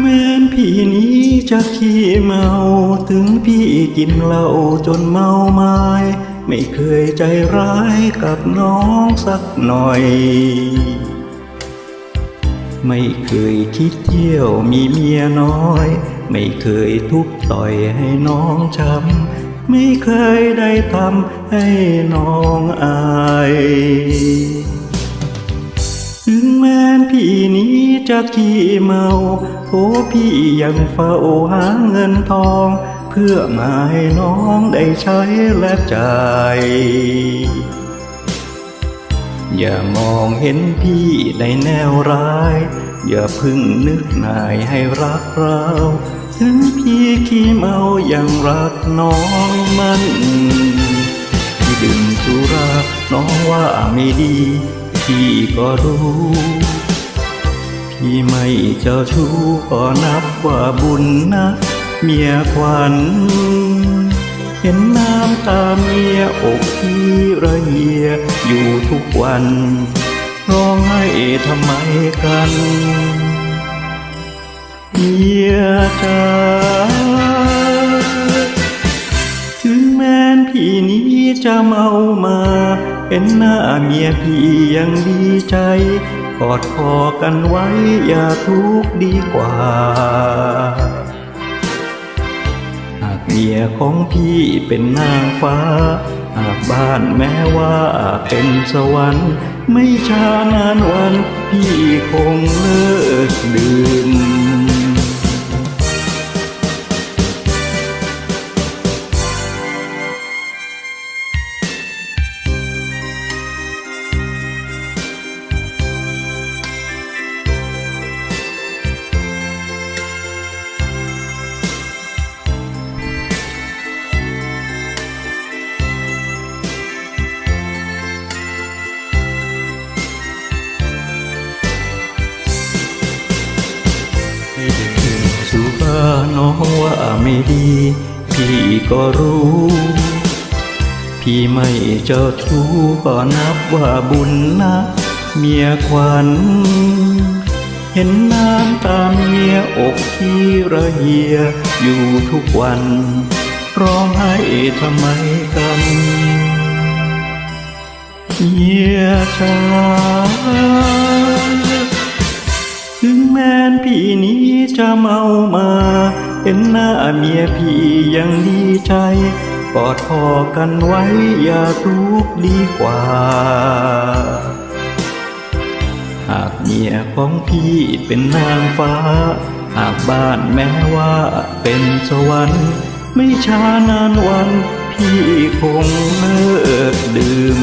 แม่พี่นี้จะขี้เมา ถึงพี่กินเหล้าจนเมาไม้ไม่เคยใจร้ายกับน้องสักหน่อย ไม่เคยคิดเที่ยวมีเมียน้อย ไม่เคยทุบต่อยให้น้องช้ำไม่เคยได้ทำให้น้องอาย ถึงแม้พี่นี้จะขี้เมาโอ้พี่ยังเฝ้าหาเงินทอง เพื่อมาให้น้องได้ใช้และจ่าย อย่ามองเห็นพี่ในแนวร้าย อย่าพึ่งนึกนายให้รักเรา ถึงพี่ขี้เมายังรักน้องมัน น้องว่าไม่ดี พี่ก็รู้ พี่ไม่เจ้าชู้ก็นับว่าบุญนะ เมียควันเห็นน้ำตาเมียอกพี่ระเหียอยู่ทุกวันร้องไห้ทำไมกันเมียจ้าถึงแม้พี่นี้จะเมามา เห็นหน้าเมียพี่ยังดีใจ กอดคอกันไว้อย่าทุกข์ดีกว่า หากเมียของพี่เป็นนางฟ้า หากบ้านแม้ว่าเป็นสวรรค์ ไม่ช้านานวัน พี่คงเลิกดื่ม น้องว่าไม่ดี พี่ก็รู้ พี่ไม่เจ้าชู้ก็นับว่าบุญนะเมียควันเห็นน้ำตาเมียอกที่ระเหียอยู่ทุกวัน ร้องไห้ทำไมกันเมียจ้า ม้นพี่นี้จะเมามา เห็นหน้าเมียพี่ยังดีใจ กอดคอกันไว้อย่าทุกข์ดีกว่า หากเมียของพี่เป็นนางฟ้า หากบ้านแม้ว่าเป็นสวรรค์ ไม่ช้านานวัน พี่คงเลิกดื่ม